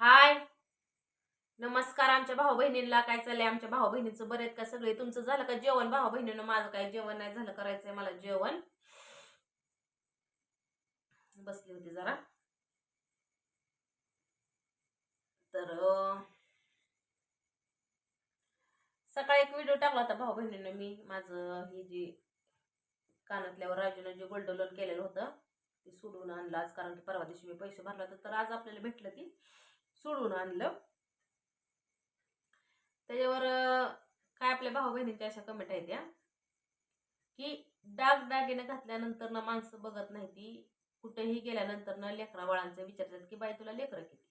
हाय. नमस्कार आमच्या भाऊ बहिणींना काय चाललंय? आमच्या भाऊ बहिणीचं बरेच का सगळे? तुमचं झालं का जेवण? भाऊ बहिणीनं माझं काय जेवण नाही झालं? करायचंय मला जेवण. बसली होती जरा. तर सकाळी एक व्हिडिओ टाकला होता भाऊ बहिणीनं मी. माझं ही जी कानातल्यावर राजूनं जे गोल्ड लोन केलेलं होतं ते सोडून आणलं आज. कारण की परवा दिवशी मी पैसे भरला होता. तर आज आपल्याला भेटलं ती. सोडून आणलं. त्याच्यावर काय आपल्या भाऊ बहिणींच्या अशा कमेंट आहेत त्या की डाग दागिने घातल्यानंतर ना माणसं बघत नाही ती. कुठेही गेल्यानंतर ना लेकरा बाळांचं विचारतात की बाई तुला लेकरं किती?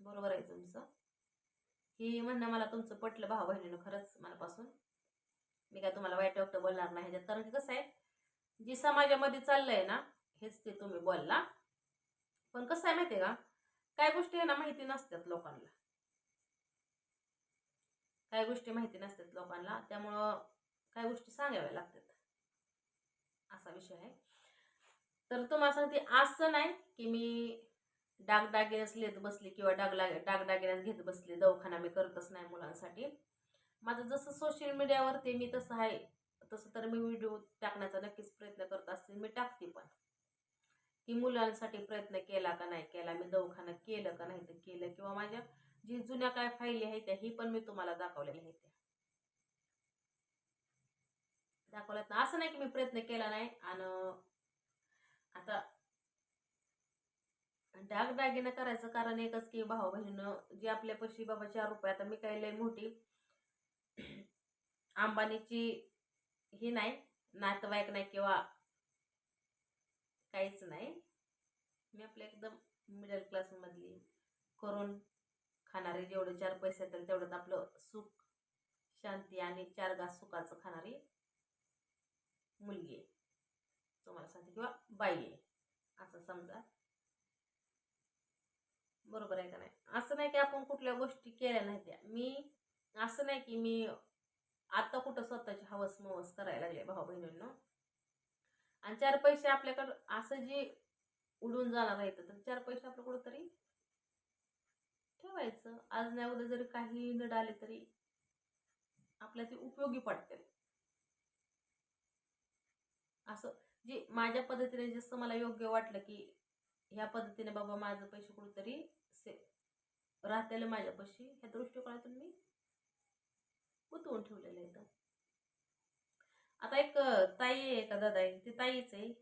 बरोबर आहे तुमचं. की म्हणणं मला तुमचं पटलं भाऊ बहिणीनं खरंच मनापासून. मी काय तुम्हाला वाईट वाटतं बोलणार नाही ह्याच्यात. कारण की कसं आहे जी समाजामध्ये चाललंय ना हेच ते तुम्ही बोलला. पण कसं आहे माहिती आहे का? काय गोष्टी यांना माहिती नसतात लोकांना. काय गोष्टी माहिती नसतात लोकांना त्यामुळं काय गोष्टी सांगाव्या लागतात. असा विषय आहे. तर तुम्हाला सांगते असं नाही की मी डागडागिनेच लिहित बसली किंवा डागला डागडागिनेच घेत बसली दवाखाना मी करतच नाही मुलांसाठी. माझं जसं सोशल मीडियावर ते मी तसं आहे तसं तर मी व्हिडिओ टाकण्याचा नक्कीच प्रयत्न करत असते मी टाकते पण. की मुलांसाठी प्रयत्न केला का नाही केला मी दवाखाना केलं का नाही तर केलं किंवा माझ्या जी जुन्या काय फायली आहेत त्या ही पण मी तुम्हाला दाखवलेल्या आहेत त्या. दाखवल्यात ना. असं नाही की मी प्रयत्न केला नाही आणि आता डागडागिनं करायचं कारण एकच की भाऊ बहिणीनं जी आपल्यापाशी बाबा चार रुपये आता मी काही लय मोठी अंबानीची ही नाही नातवाईक नाही किंवा काहीच नाही. मी आपल्या एकदम मिडल क्लासमधली करून खाणारी जेवढे चार पैसे येतील तेवढंच आपलं सुख शांती आणि चार घास सुखाचं खाणारी मुलगी आहे. तुम्हाला सांगते किंवा बाई आहे. असं समजा. बरोबर आहे का नाही? असं नाही की आपण कुठल्या गोष्टी केल्या नाही त्या. मी असं नाही की मी आता कुठं स्वतःची हवस मवस करायला लागले भाऊ बहिणींना आणि चार पैसे आपल्याकडं असं जे उडून जाणार आहेत तर चार पैसे आपलं कुठं तरी ठेवायचं. आज नाही उद्या जरी काही नड आले तरी आपल्या ते उपयोगी पडतील. असं जे माझ्या पद्धतीने जसं मला योग्य वाटलं की ह्या पद्धतीने बाबा माझं पैसे कुठंतरी से राहतेल माझ्यापाशी ह्या दृष्टिकोनातून मी गुंतवून ठेवलेलं आहे आता एक ताई आहे का दादा? आहे ती ताईच आहे.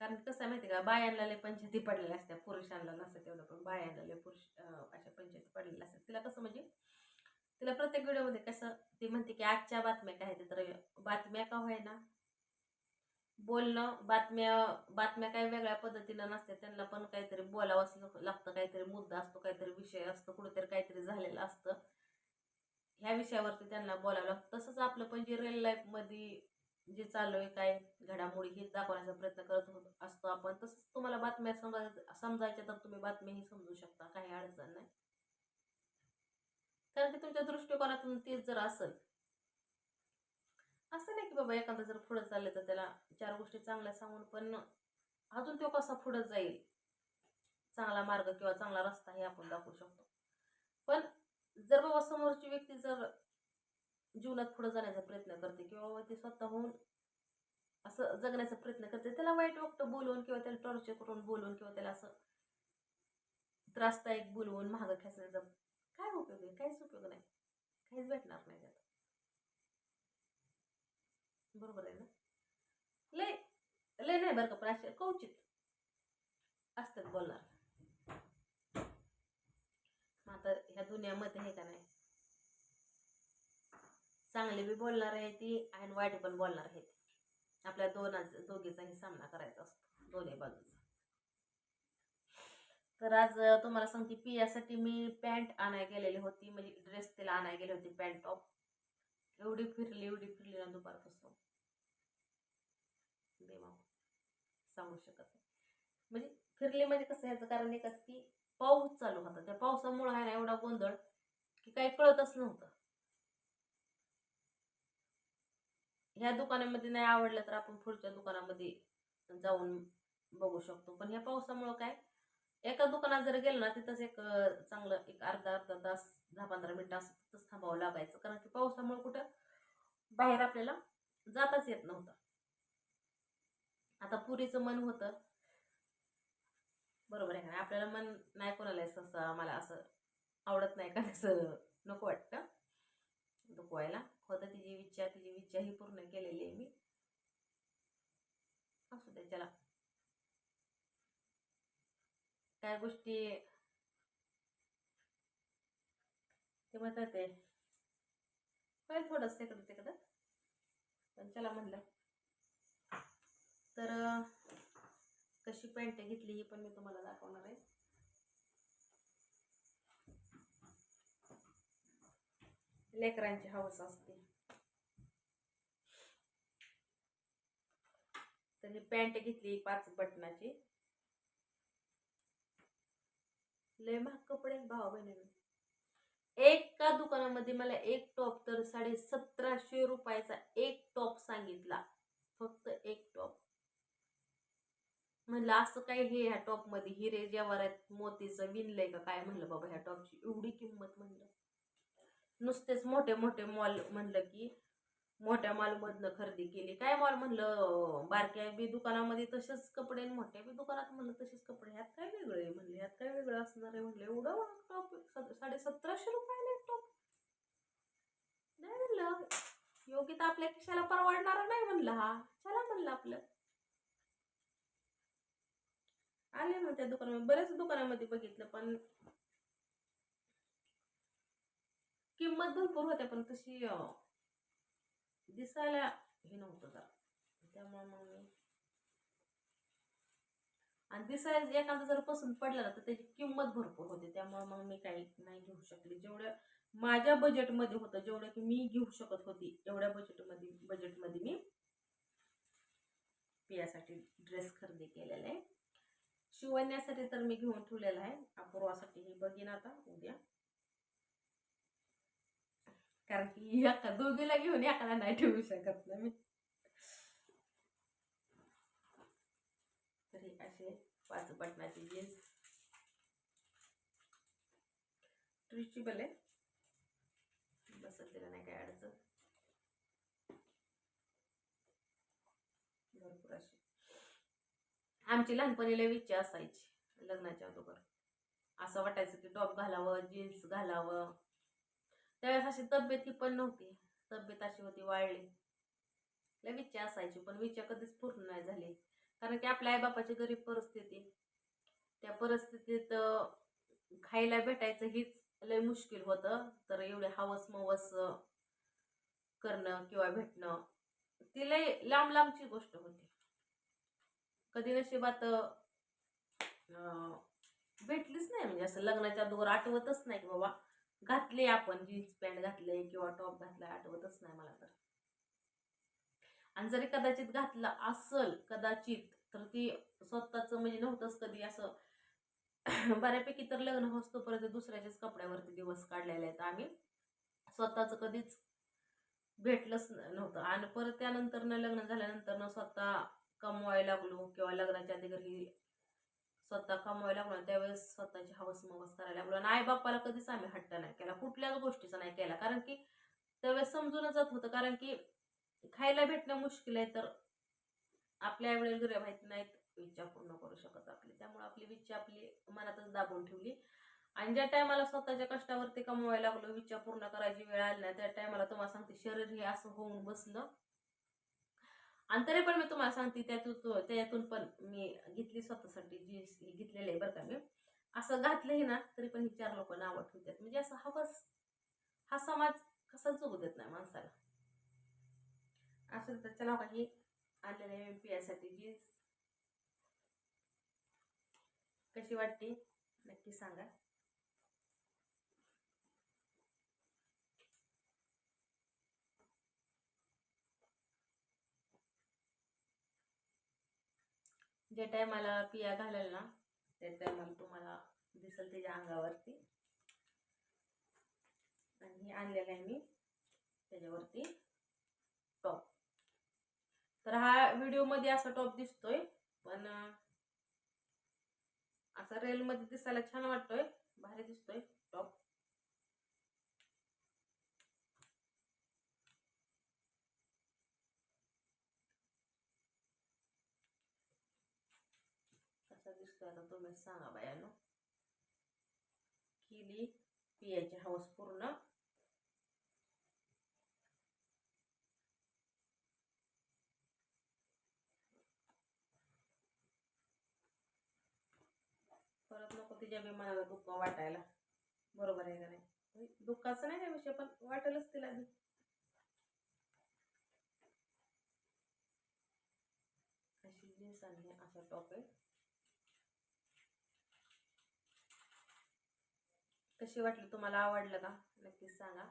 कारण कसं आहे माहिती आहे का? बायांना लय पंचायती पडलेल्या असत्या पुरुषांना नसतं तेवढं पण बायांना पुरुष अशा पंचायती पडलेल्या असतात. तिला कसं म्हणजे तिला प्रत्येक व्हिडिओमध्ये कसं ती म्हणते की आजच्या बातम्या काय आहेत? तर बातम्या का व्हायना बोलणं बातम्या बातम्या काही वेगळ्या पद्धतीनं नसत्या त्यांना पण काहीतरी बोलावंच लागतं. काहीतरी मुद्दा असतो काहीतरी विषय असतो कुठेतरी काहीतरी झालेलं असतं. ह्या विषयावरती त्यांना बोलावं लागतं. तसंच आपलं पण जे रिअल लाईफमध्ये जे चालू आहे काय घडामोडी हे दाखवण्याचा प्रयत्न करत होत असतो आपण तसंच तुम्हाला बातम्या समजा समजायच्या तर तुम्ही बातम्याही समजू शकता काही अडचण नाही. कारण की तुमच्या दृष्टिकोनातून तेच जर असेल असं नाही की बाबा एखादं जर पुढं चाललं तर त्याला चार गोष्टी चांगल्या सांगून पण अजून तो कसा पुढं जाईल? चांगला मार्ग किंवा चांगला रस्ता हे आपण दाखवू शकतो. पण जर बाबा समोरची व्यक्ती जर जीवनात पुढे जाण्याचा प्रयत्न करते किंवा ते स्वतःहून असं जगण्याचा प्रयत्न करते. त्याला वाईट वाटतं बोलवून किंवा त्याला टॉर्चर करून बोलवून किंवा त्याला असं त्रासदायक बोलवून महाग खेचण्याचा काय उपयोग आहे? काहीच उपयोग नाही. काहीच भेटणार नाही त्यात. बरोबर आहे ना? लय लय नाही बरं का पण असे कवचित असतात बोलणार. मग आता ह्या दुनियामध्ये हे का नाही? चांगली बी बोलणार आहे ती आणि वाईट पण बोलणार आहे ती. आपल्या दोनाचा दोघीचाही सामना करायचा असतो दोन्ही बाजूचा. तर आज तुम्हाला सांगते पियासाठी मी पॅन्ट आणायला गेलेली होती म्हणजे ड्रेस तिला आणायला गेली होती पॅन्ट टॉप. एवढी फिरली एवढी फिरली ना दुपारपासून. देवा सांगू शकत नाही. म्हणजे फिरली म्हणजे कसं ह्याचं कारण एकच की पाऊस चालू होता. त्या पावसामुळे आहे ना एवढा गोंधळ की काही कळतच नव्हतं. ह्या दुकानामध्ये नाही आवडलं तर आपण पुढच्या दुकानामध्ये जाऊन बघू शकतो. पण ह्या पावसामुळं काय एका दुकानात जर गेलं ना तिथंच एक चांगलं एक अर्धा अर्धा तास दहा पंधरा मिनिटं असं तिथंच थांबावं लागायचं. कारण की पावसामुळे कुठं बाहेर आपल्याला जाताच येत नव्हतं. आता पुरीचं मन होतं. बरोबर आहे का नाही? आपल्याला मन नाही कोणाला असं असं मला असं आवडत नाही का? असं नको वाटतं. दुखवायला होतं तिची इच्छा तिची इच्छा ही पूर्ण केलेली आहे मी. असू दे त्याला काय गोष्टी? ते म्हणतात ते. होईल थोडंसं तिकडं तिकडं. पण चला म्हणलं. तर कशी पॅन्ट घेतली ही पण मी तुम्हाला दाखवणार आहे. लेकरांची हवस असते. तर ही पॅन्ट घेतली पाच बटनाची लय महाग कपडे भाव बहिणी एका दुकानामध्ये मला एक टॉप तर साडे सतराशे रुपयाचा एक टॉप सांगितला. फक्त एक टॉप. म्हणलं असं काय हे ह्या टॉपमध्ये हिरे जवारात मोतीचं विणलंय का काय? म्हणलं बाबा ह्या टॉपची एवढी किंमत म्हणलं. नुसतेच मोठे मोठे मॉल म्हणलं की मोठ्या मॉलमधनं खरेदी केली. काय मॉल म्हणलं? बारक्या बी दुकानामध्ये तसेच कपडे आणि मोठ्या बी दुकानात म्हणलं तसेच कपडे. ह्यात काय वेगळं आहे म्हणलं? ह्यात काय वेगळं असणार आहे म्हणलं? एवढं टॉप साडे सतराशे रुपयाला एक टॉप नाही म्हणलं. योग्य तर आपल्या खिशाला परवडणारा नाही म्हणलं हा. चला म्हणलं आपलं. आले मग त्या दुकानामध्ये. बऱ्याच दुकानामध्ये बघितलं पण किंमत भरपूर होते पण तशी दिसायला हे नव्हतं जरा. त्यामुळे मग मी आणि दिसायला एखादा जर पसंत पडला ना तर त्याची किंमत भरपूर होते. त्यामुळे मग मी काही नाही घेऊ शकले. जेवढं माझ्या बजेटमध्ये होतं जेवढं की मी घेऊ शकत होती एवढ्या बजेटमध्ये बजेटमध्ये मी पियासाठी ड्रेस खरेदी केलेला. आहे शिवण्यासाठी तर मी घेऊन ठेवलेला आहे. अपूर्वासाठी हे बघीन आता उद्या. कारण की एका दोघीला घेऊन एकाला नाही ठेवू शकत ना मी. तरी असे पाच बटनाचे जीन्स स्ट्रेचेबल आहे बसत तिला नाही काय अडचण. भरपूर अशी आमची लहानपणी लय इच्छा असायची लग्नाच्या अगोदर. असं वाटायचं की टॉप घालावं जीन्स घालावं. त्यावेळेस अशी तब्येत ही पण नव्हती. तब्येत अशी होती वाळली लय विचार असायची पण विचार कधीच पूर्ण नाही झाली. कारण की आपल्या आईबापाची गरीब परिस्थिती. त्या परिस्थितीत खायला भेटायचं हीच लय मुश्किल होतं. तर एवढे हवस मवस करणं किंवा भेटणं ती लय लांब लांबची गोष्ट होती. कधी नशिबात अं, भेटलीच नाही. म्हणजे असं लग्नाच्या अगोदर आठवतच नाही की बाबा घातले आपण जीन्स पॅन्ट घातले किंवा टॉप घातलाय आठवतच नाही मला तर. आणि जरी कदाचित घातलं असल कदाचित तर ती स्वतःच म्हणजे नव्हतंच कधी असं. बऱ्यापैकी तर लग्न होतो परत दुसऱ्याच्याच कपड्यावरती दिवस काढलेले आहेत आम्ही. स्वतःच कधीच भेटलंच नव्हतं. आणि परत त्यानंतर न लग्न झाल्यानंतर न स्वतः कमवायला लागलो किंवा लग्नाच्या आधी घरी स्वतः कमवायला लागलो त्यावेळेस स्वतःची हवस मवस करायला लागलो. आणि आई बाप्पाला कधीच आम्ही हट्ट नाही केला. कुठल्याच गोष्टीचा नाही केला. कारण की त्यावेळेस समजूनच जात होतं. कारण की खायला भेटणं मुश्किल आहे तर आपल्या आईवडील गरीब आहेत नाहीत. इच्छा पूर्ण करू शकत आपली. त्यामुळे आपली इच्छा आपली मनातच दाबून ठेवली. आणि ज्या टायमाला स्वतःच्या कष्टावरती कमवायला लागलो इच्छा पूर्ण करायची वेळ आली नाही त्या टायमाला तुम्हाला सांगते शरीर हे असं होऊन बसलं. आणि तरी पण मी तुम्हाला सांगते त्यातून त्यातून पण मी घेतली स्वतःसाठी जीन्स ही घेतलेली आहे बरं का मी. असं घातलंही ना तरी पण ही चार लोक नावं ठेवतात म्हणजे असं हवस हा समाज कसा जगू देत नाही माणसाला. असं तर चला काही आणलेलं आहे पियासाठी जीन्स. कशी वाटते? नक्की सांगा. जे टायमाला पिया घालेल ना त्या टायमाला तुम्हाला दिसेल त्याच्या अंगावरती. आणि हे आणलेलं आहे मी त्याच्यावरती टॉप तर हा व्हिडिओमध्ये असा टॉप दिसतोय पण असा रेलमध्ये दिसायला छान वाटतोय भारी दिसतोय टॉप कसा दिसतोय. आता तुम्हीच सांगा बायानो केली पियाची हाऊस पूर्ण. परत नको तिच्या बी मनाला दुःख वाटायला. बरोबर आहे का नाही? दुःखाचं नाही विषय पण वाटेलच तिला अशी जीन्स आणि असा टॉप आहे कशी वाटली? तुम्हाला आवडलं का? नक्कीच सांगा.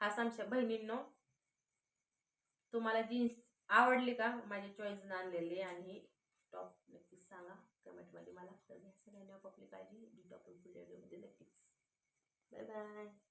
खास आमच्या बहिणींनो तुम्हाला जीन्स आवडली का? माझी चॉईसनं आणलेली आणि टॉप नक्कीच सांगा. कमेंटमध्ये मला तर घ्या सगळ्यांनी आपापली काळजी टॉप व्हिडिओमध्ये नक्कीच. Bye bye